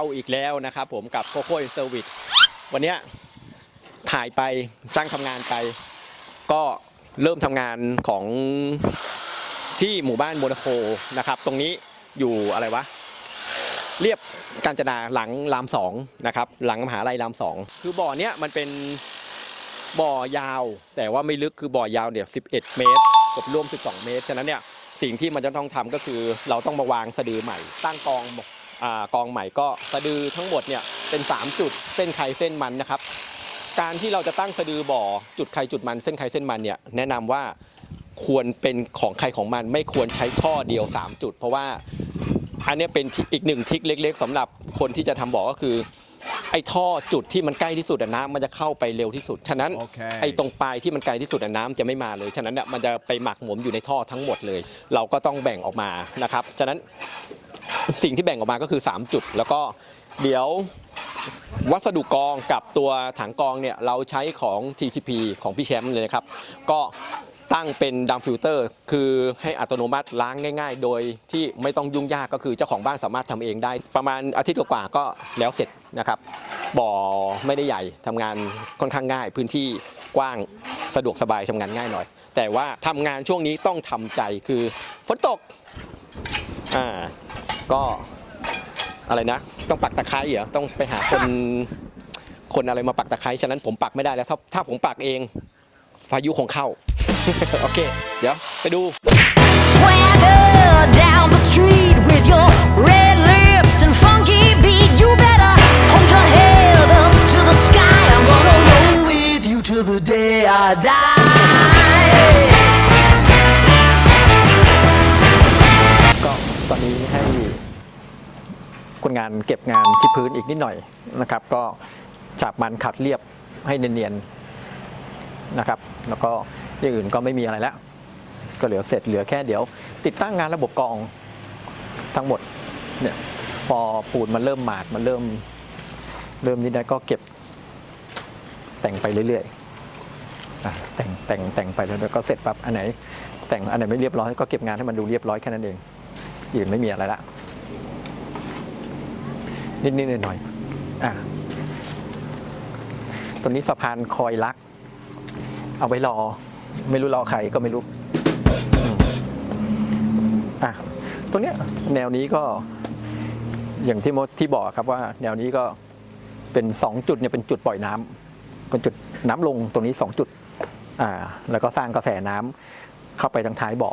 เราอีกแล้วนะครับผมกับโคโค่เซอร์วิสวันนี้ถ่ายไปจ้างทำงานไป ก็เริ่มทำงานของที่หมู่บ้านโมนาโคนะครับ ตรงนี้อยู่อะไรวะ เรียบกาญจนาหลังรามสองนะครับ หลังมหาลัยรามสองคือบ่อเนี้ยมันเป็นบ่อยาว แต่ว่าไม่ลึกคือบ่อยาวเนี่ย11 เมตรกับรวม 12 เมตร ฉะนั้นเนี่ยสิ่งที่มันจะต้องทำก็คือเราต้องมาวางสะดือใหม่ ตั้งกอง กองใหม่ก็สะดือทั้งหมดเนี่ยเป็น 3 จุดเส้นใครเส้นมันนะครับ การที่เราจะตั้งสะดือบ่อจุดใครจุดมันเส้นใครเส้นมันเนี่ยแนะนำว่าควรเป็นของใครของมันไม่ควรใช้ท่อเดียว 3 จุด เพราะว่าอันเนี้ยเป็นอีกหนึ่งทริคเล็ก ๆสำหรับคนที่จะทำบ่อก็คือไอ้ท่อจุดที่มันใกล้ที่สุดอะน้ำมันจะเข้าไปเร็วที่สุด ฉะนั้นโอเคไอ้ตรงปลายที่มันไกลที่สุดอะน้ำจะไม่มาเลย ฉะนั้นเนี่ยมันจะไปหมักหมมอยู่ในท่อทั้งหมดเลย เราก็ต้องแบ่งออกมานะครับ ฉะนั้น สิ่งที่แบ่งออกมาก็คือ 3 จุด แล้วก็เดี๋ยววัสดุกองกับตัวถังกองเนี่ยเราใช้ของ TCP ของพี่แชมป์เลยนะครับ ก็ตั้งเป็นดัมฟิลเตอร์คือให้อัตโนมัติล้างง่าย ๆ โดยที่ไม่ต้องยุ่งยากก็คือเจ้าของบ้านสามารถทำเองได้ ประมาณอาทิตย์กว่าก็แล้วเสร็จนะครับ บ่อไม่ได้ใหญ่ทำงานค่อนข้างง่าย พื้นที่กว้างสะดวกสบายทำงานง่ายหน่อย แต่ว่าทำงานช่วงนี้ต้องทำใจคือฝนตกอ่า ก็อะไรนะ ต้องปักตะไคร้เหรอต้องไปหาคนคนอะไรมาปักตะไคร้ฉะนั้นผมปักไม่ได้แล้ว ถ้าถ้าผมปักเองพายุคงเข้า โอเค เดี๋ยวไปดู Swagger งานเก็บงานที่พื้นอีกนิดหน่อยนะครับ ก็ฉาบมันขัดเรียบให้เนียนๆนะครับ แล้วก็อย่างอื่นก็ไม่มีอะไรแล้ว ก็เหลือเสร็จเหลือแค่เดี๋ยว ติดตั้งงานระบบกรองทั้งหมดเนี่ยพอปูนมันเริ่มหมาดมันเริ่มเริ่มนิดได้ก็เก็บแต่งไปเรื่อยๆแต่งแต่งแต่งไปแล้วเดี๋ยวก็เสร็จปั๊บอันไหน แต่งอันไหนไม่เรียบร้อยก็เก็บงานให้มันดูเรียบร้อยแค่นั้นเองอื่นไม่มีอะไรละ นิดๆหน่อยๆอะตัวนี้สะพานคอยลัก เอาไว้รอ ไม่รู้รอใครก็ไม่รู้อะตัวเนี้ยแนวนี้ก็อย่างที่มดที่บอกครับว่า แนวนี้ก็เป็นสองจุดเนี่ยเป็นจุดปล่อยน้ำเป็นจุดน้ำลงตรงนี้สองจุดอ่าแล้วก็สร้างกระแสน้ำเข้าไปทางท้ายบ่อ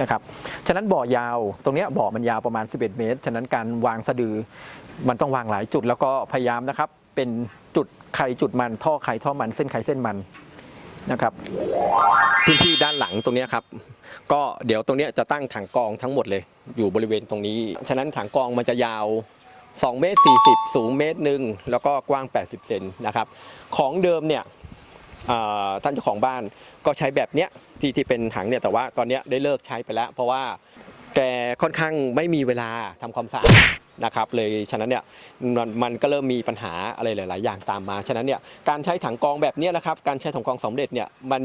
นะครับ ฉะนั้นบ่อยาว ตรงเนี้ยบ่อมันยาวประมาณ 11 เมตร ฉะนั้นการวางสะดือ มันต้องวางหลายจุดแล้วก็พยายามนะครับ เป็นจุดใครจุดมันท่อใครท่อมันเส้นใครเส้นมันนะครับ พื้นที่ด้านหลังตรงเนี้ยครับ ก็เดี๋ยวตรงเนี้ยจะตั้งถังกรองทั้งหมดเลย อยู่บริเวณตรงนี้ ฉะนั้นถังกรองมันจะยาว 2 เมตร 40 สูงเมตรหนึ่งแล้วก็กว้าง 80 เซนนะครับ ของเดิมเนี่ยอ่าท่านเจ้าของบ้านก็ใช้แบบเนี้ยที่ที่เป็นถังเนี่ยแต่ว่าตอนเนี้ยได้เลิกใช้ไปแล้ว เพราะว่าแกค่อนข้างไม่มีเวลาทำความสะอาด นะครับเลยฉะนั้นเนี่ยมันมันก็เริ่มมีปัญหาอะไรหลาย ๆ อย่างตามมาฉะนั้นเนี่ยการใช้ถังกองแบบนี้นะครับการใช้ถังกองสำเร็จเนี่ยมัน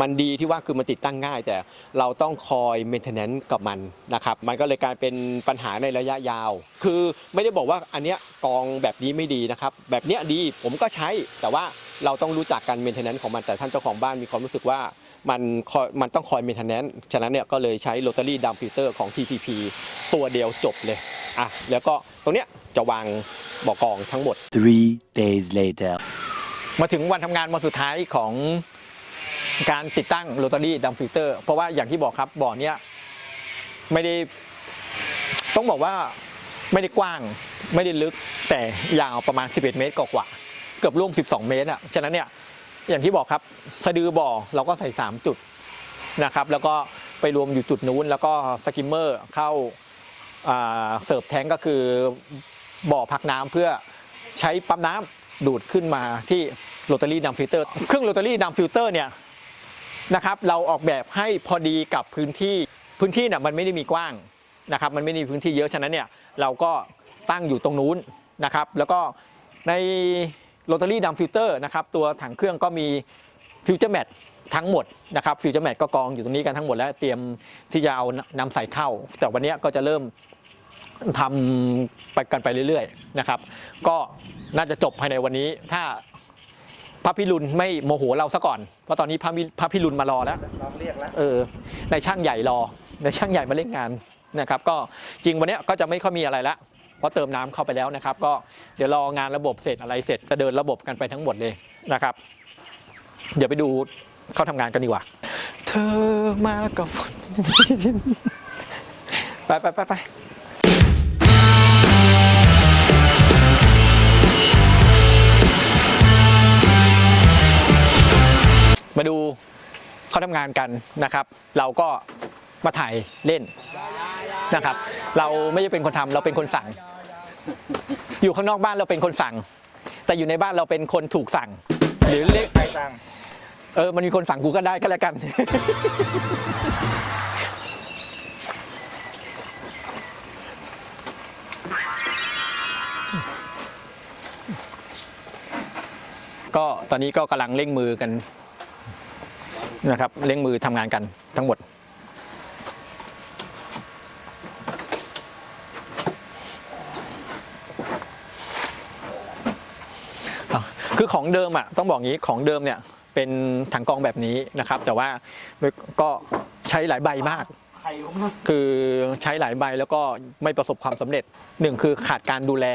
มันดีที่ว่าคือมันติดตั้งง่าย แต่เราต้องคอยเมนเทนแนนซ์กับมันนะครับมันก็เลยกลายเป็นปัญหาในระยะยาว คือไม่ได้บอกว่าอันเนี้ยกองแบบนี้ไม่ดีนะครับแบบเนี้ยดีผมก็ใช้แต่ว่าเราต้องรู้จักการเมนเทนแนนซ์ของมันแต่ท่านเจ้าของบ้านมีความรู้สึกว่า มันคอยมันต้องคอยเมนเทนแนนซ์ฉะนั้นเนี่ยก็เลยใช้โรตารี่ดัมฟิลเตอร์ของ TPP ตัวเดียวจบเลยอะแล้วก็ตรงเนี้ยจะวางบ่อกรองทั้งหมด Three days later. มาถึงวันทำงานวันสุดท้ายของการติดตั้งโรตารี่ดัมฟิลเตอร์เพราะว่าอย่างที่บอกครับบ่อเนี้ยไม่ได้ต้องบอกว่าไม่ได้กว้างไม่ได้ลึกแต่ยาวประมาณ 11 เมตรกว่าๆเกือบร่วม 12 เมตรอะฉะนั้นเนี่ย อย่างที่บอกครับสะดือบ่อเราก็ใส่ 3 จุดนะครับ แล้วก็ไปรวมอยู่จุดนู้น แล้วก็สกิมเมอร์เข้าเสิร์ฟแทงก็คือบ่อพักน้ำเพื่อใช้ปั๊มน้ำดูดขึ้นมาที่โรตารี่ดัมฟิลเตอร์เครื่องโรตารี่ดัมฟิลเตอร์เนี่ยนะครับเราออกแบบให้พอดีกับพื้นที่พื้นที่เนี่ยมันไม่ได้มีกว้างนะครับมันไม่มีพื้นที่เยอะฉะนั้นเนี่ยเราก็ตั้งอยู่ตรงนู้นนะครับ แล้วก็ใน โรตารี่ดัมฟิลเตอร์นะครับตัวถังเครื่องก็มีฟิวเจอร์แมททั้งหมดนะครับฟิวเจอร์แมทก็กองอยู่ตรงนี้กันทั้งหมดแล้วเตรียมที่จะเอานำใส่เข้า แต่วันเนี้ยก็จะเริ่มทำไปกันไปเรื่อยๆนะครับ ก็น่าจะจบภายในวันนี้ ถ้าพระพิรุณไม่โมโหเราซะก่อน เพราะตอนนี้พระมิพระพิรุณมารอแล้วลองเรียกแล้วเออในช่างใหญ่รอในช่างใหญ่มาเล่นงานนะครับ ก็จริงวันเนี้ยก็จะไม่ค่อยมีอะไรละ เพราะเติมน้ำเข้าไปแล้วนะครับ ก็เดี๋ยวรองานระบบเสร็จอะไรเสร็จจะเดินระบบกันไปทั้งหมดเลยนะครับ เดี๋ยวไปดูเขาทำงานกันดีกว่า เธอมากับฝนไปไปไปไปมาดูเขาทำงานกันนะครับ เราก็มาถ่ายเล่นนะครับ เราไม่ได้เป็นคนทำเราเป็นคนสั่ง อยู่ข้างนอกบ้านเราเป็นคนสั่ง แต่อยู่ในบ้านเราเป็นคนถูกสั่ง หรือเรียกใครสั่งเออ มันมีคนสั่งกูก็ได้ก็แล้วกัน ก็ตอนนี้ก็กำลังเร่งมือกันนะครับ เร่งมือทำงานกันทั้งหมด คือของเดิมอะต้องบอกงี้ของเดิมเนี่ยเป็นถังกองแบบนี้นะครับ แต่ว่าก็ใช้หลายใบมาก คือใช้หลายใบแล้วก็ไม่ประสบความสำเร็จหนึ่งคือขาดการดูแล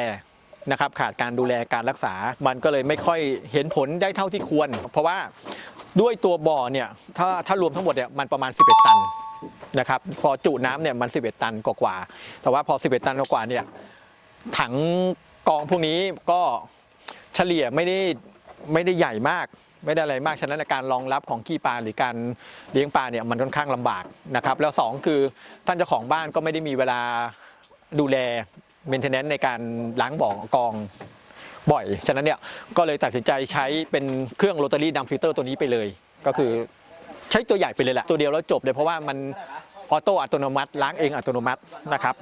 นะครับขาดการดูแลการรักษา มันก็เลยไม่ค่อยเห็นผลได้เท่าที่ควร เพราะว่าด้วยตัวบ่อเนี่ยถ้าถ้ารวมทั้งหมดเนี่ยมันประมาณ 11 ตันนะครับพอจุน้ำเนี่ยมัน 11 ตันกว่าแต่ว่าพอ 11 ตันกว่าเนี่ยถังกองพวกนี้ก็ เฉลี่ยไม่ได้ไม่ได้ใหญ่มาก ไม่ได้อะไรมากฉะนั้นการรองรับของขี้ปลาหรือการเลี้ยงปลาเนี่ยมันค่อนข้างลำบากนะครับแล้วสองคือท่านเจ้าของบ้านก็ไม่ได้มีเวลาดูแลเมนเทนแนนซ์ในการล้างบ่อกองบ่อย ฉะนั้นเนี่ยก็เลยตัดสินใจใช้เป็นเครื่องโรตารี่ดัมฟิลเตอร์ตัวนี้ไปเลย ก็คือใช้ตัวใหญ่ไปเลยแหละ ตัวเดียวแล้วจบเลยเพราะว่ามันออโต้อัตโนมัติ ล้างเองอัตโนมัตินะครับ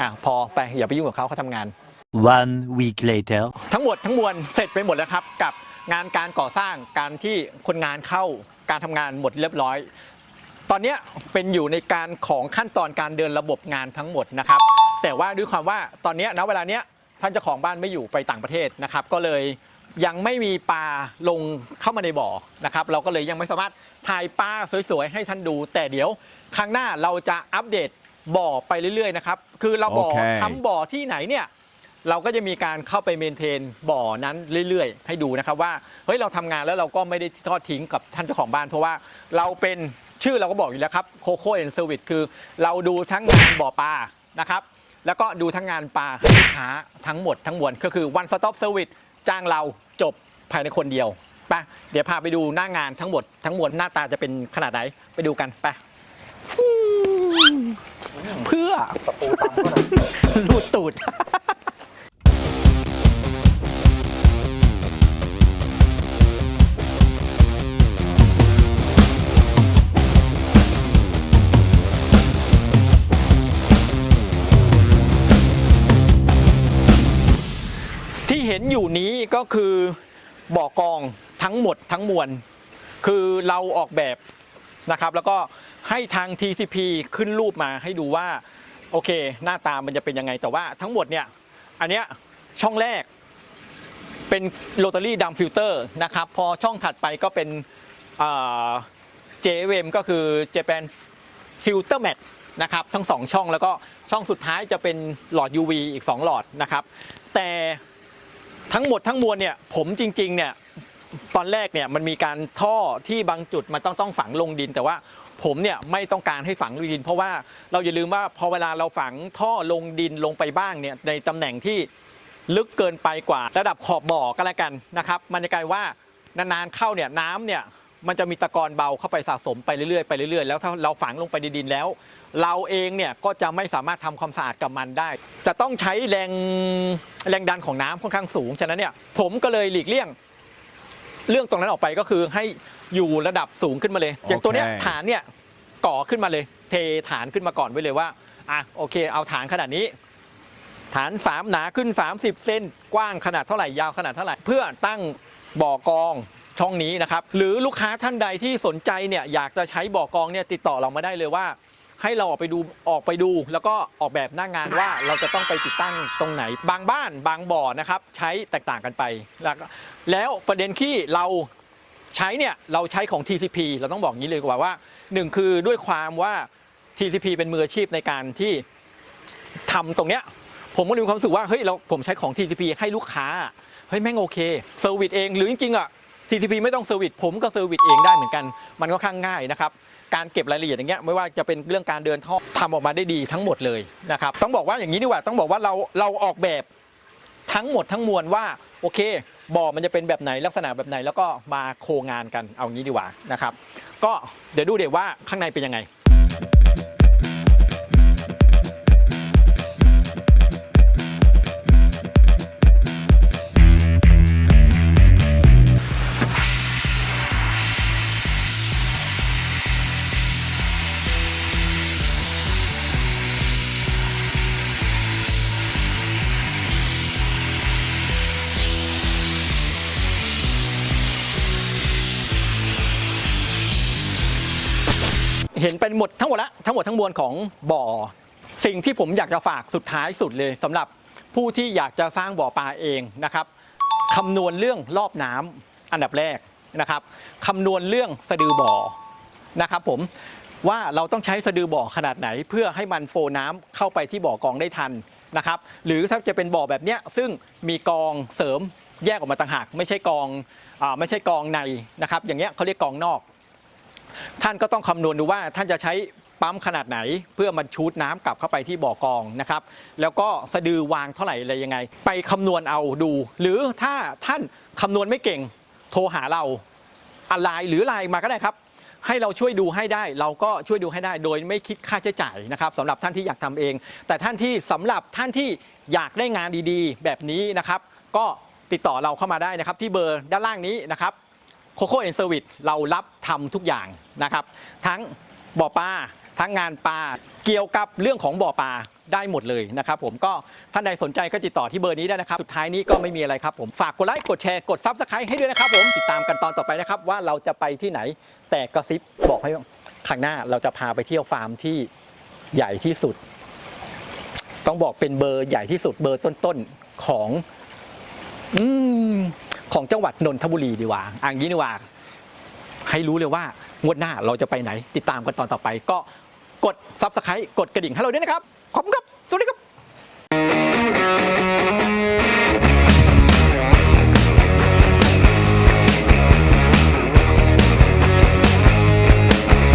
อะพอไปอย่าไปยุ่งกับเขาเขาทำงาน One week later. ทั้งหมดทั้งมวลเสร็จไปหมดแล้วครับ กับงานการก่อสร้างการที่คนงานเข้าการทำงานหมดเรียบร้อย ตอนเนี้ยเป็นอยู่ในการของขั้นตอนการเดินระบบงานทั้งหมดนะครับ แต่ว่าด้วยความว่าตอนเนี้ยณเวลาเนี้ยท่านเจ้าของบ้านไม่อยู่ไปต่างประเทศนะครับ ก็เลยยังไม่มีปลาลงเข้ามาในบ่อนะครับ เราก็เลยยังไม่สามารถถ่ายปลาสวยๆให้ท่านดู แต่เดี๋ยวครั้งหน้าเราจะอัปเดตบ่อไปเรื่อยๆนะครับ คือเราบ่อโอเคทำบ่อที่ไหนเนี่ย เราก็จะมีการเข้าไปเมนเทนบ่อนั้นเรื่อยๆ ให้ดูนะครับว่าเฮ้ยเราทำงานแล้วเราก็ไม่ได้ทอดทิ้งกับท่านเจ้าของบ้าน เพราะว่าเราเป็นชื่อเราก็บอกอยู่แล้วครับโคโค่เอ็นเซอร์วิสคือ เราดูทั้งงานบ่อปลานะครับแล้วก็ดูทั้งงานปลาให้ลูกค้าทั้งหมดทั้งมวลก็คือ one stop service จ้างเราจบภายในคนเดียวไปเดี๋ยวพาไปดูหน้างานทั้งหมดทั้งมวลหน้าตาจะเป็นขนาดไหนไปดูกันไปเพื่อตะปูตำก็ได้รูดตูด อยู่นี้ก็คือบ่อกองทั้งหมดทั้งมวล คือเราออกแบบนะครับ แล้วก็ให้ทาง TCP ขึ้นรูปมาให้ดูว่าโอเค หน้าตามันจะเป็นยังไงแต่ว่าทั้งหมดเนี่ยอันเนี้ยช่องแรกเป็นโรตารี่ดัมฟิลเตอร์นะครับ พอช่องถัดไปก็เป็นเจเวมก็คือ Japan Filter Mat นะครับทั้งสองช่องแล้วก็ช่องสุดท้ายจะเป็นหลอด UV อีก 2 หลอดนะครับ แต่ ทั้งหมดทั้งมวลเนี่ยผมจริงๆเนี่ยตอนแรกเนี่ยมันมีการท่อที่บางจุดมันต้องต้องฝังลงดินแต่ว่าผมเนี่ยไม่ต้องการให้ฝังลงดิน เพราะว่าเราอย่าลืมว่าพอเวลาเราฝังท่อลงดินลงไปบ้างเนี่ยในตำแหน่งที่ลึกเกินไปกว่า ระดับขอบบ่อก็แล้วกันนะครับ มันจะกลายว่านานๆเข้าเนี่ยน้ำเนี่ย มันจะมีตะกอนเบาเข้าไปสะสมไปเรื่อยๆไปเรื่อยๆ แล้วถ้าเราฝังลงไปในดินแล้ว เราเองเนี่ยก็จะไม่สามารถทำความสะอาดกับมันได้ จะต้องใช้แรงแรงดันของน้ำค่อนข้างสูง ฉะนั้นเนี่ยผมก็เลยหลีกเลี่ยง เรื่องตรงนั้นออกไปก็คือให้อยู่ระดับสูงขึ้นมาเลย อย่างตัวเนี้ยโอเคฐานเนี่ยก่อขึ้นมาเลย เทฐานขึ้นมาก่อนไว้เลยว่าอะโอเค เอาฐานขนาดนี้ฐาน 3 หนาขึ้น 30 เส้นกว้างขนาดเท่าไหร่ยาวขนาดเท่าไหร่ เพื่อตั้งบ่อกอง ช่องนี้นะครับ หรือลูกค้าท่านใดที่สนใจเนี่ยอยากจะใช้บ่อกองเนี่ยติดต่อเรามาได้เลยว่า ให้เราออกไปดูออกไปดู แล้วก็ออกแบบหน้างานว่าเราจะต้องไปติดตั้งตรงไหน บางบ้านบางบ่อนะครับใช้แตกต่างกันไป แล้วแล้วประเด็นที่เราใช้เนี่ยเราใช้ของ TCP เราต้องบอกงนี้เลยกว่าว่าหนึ่งคือด้วยความว่า TCP เป็นมืออาชีพในการที่ทำตรงเนี้ยผมก็มีความรู้สึกว่าเฮ้ยเราผมใช้ของ TCP ให้ลูกค้าเฮ้ยแม่งโอเคเซอร์วิสเองหรือจริงๆอะ TCP ไม่ต้องเซอร์วิสผมก็เซอร์วิสเองได้เหมือนกัน มันก็ข้างง่ายนะครับการเก็บรายละเอียดอย่างเงี้ยไม่ว่าจะเป็นเรื่องการเดินท่อทำออกมาได้ดีทั้งหมดเลยนะครับต้องบอกว่าอย่างนี้ดีกว่าต้องบอกว่าเราเราออกแบบทั้งหมดทั้งมวลว่าโอเคบ่อมันจะเป็นแบบไหนลักษณะแบบไหนแล้วก็มาโครงงานกันเอางี้ดีกว่านะครับก็เดี๋ยวดูเดี๋ยวว่าข้างในเป็นยังไง เห็นเป็นหมดทั้งหมดละทั้งหมดทั้งมวลของบ่อ สิ่งที่ผมอยากจะฝากสุดท้ายสุดเลยสำหรับผู้ที่อยากจะสร้างบ่อปลาเองนะครับคำนวณเรื่องรอบน้ำอันดับแรกนะครับคำนวณเรื่องสะดือบ่อนะครับผมว่าเราต้องใช้สะดือบ่อขนาดไหน เพื่อให้มันโฟน้ำเข้าไปที่บ่อกองได้ทันนะครับหรือถ้าจะเป็นบ่อแบบเนี้ยซึ่งมีกองเสริมแยกออกมาต่างหาก ไม่ใช่กองอไม่ใช่กองในนะครับอย่างเงี้ยเขาเรียกกองนอก ท่านก็ต้องคำนวณดูว่าท่านจะใช้ปั๊มขนาดไหน เพื่อมันชูดน้ำกลับเข้าไปที่บ่อกองนะครับ แล้วก็สะดือวางเท่าไหร่อะไรยังไง ไปคำนวณเอาดู หรือถ้าท่านคำนวณไม่เก่งโทรหาเราอะไรหรือไลน์มาก็ได้ครับ ให้เราช่วยดูให้ได้ เราก็ช่วยดูให้ได้โดยไม่คิดค่าใช้จ่ายนะครับสำหรับท่านที่อยากทำเอง แต่ท่านที่สำหรับท่านที่อยากได้งานดีๆ แบบนี้นะครับ ก็ติดต่อเราเข้ามาได้นะครับ ที่เบอร์ด้านล่างนี้นะครับ โคโค่เอ็นเซอร์วิสเรารับทำทุกอย่างนะครับ ทั้งบ่อปลาทั้งงานปลาเกี่ยวกับเรื่องของบ่อปลาได้หมดเลยนะครับผมก็ท่านใดสนใจก็ติดต่อที่เบอร์นี้ได้นะครับ สุดท้ายนี้ก็ไม่มีอะไรครับผมฝากกดไลค์กดแชร์กดซับสไครต์ให้ด้วยนะครับผมติดตามกันตอนต่อไปนะครับ ว่าเราจะไปที่ไหนแต่กระซิบบอกให้ข้งหน้าเราจะพาไปเที่ยวฟาร์มที่ใหญ่ที่สุด ต้องบอกเป็นเบอร์ใหญ่ที่สุดเบอร์ต้นๆของ อืม ของจังหวัดนนทบุรีดีกว่าอ่างนี้ดีกว่า ให้รู้เลยว่างวดหน้าเราจะไปไหน ติดตามกันตอนต่อไป ก็กดซับสไครต์กดกระดิ่งให้เราด้วยนะครับ ขอบคุณครับ สวัสดีครับ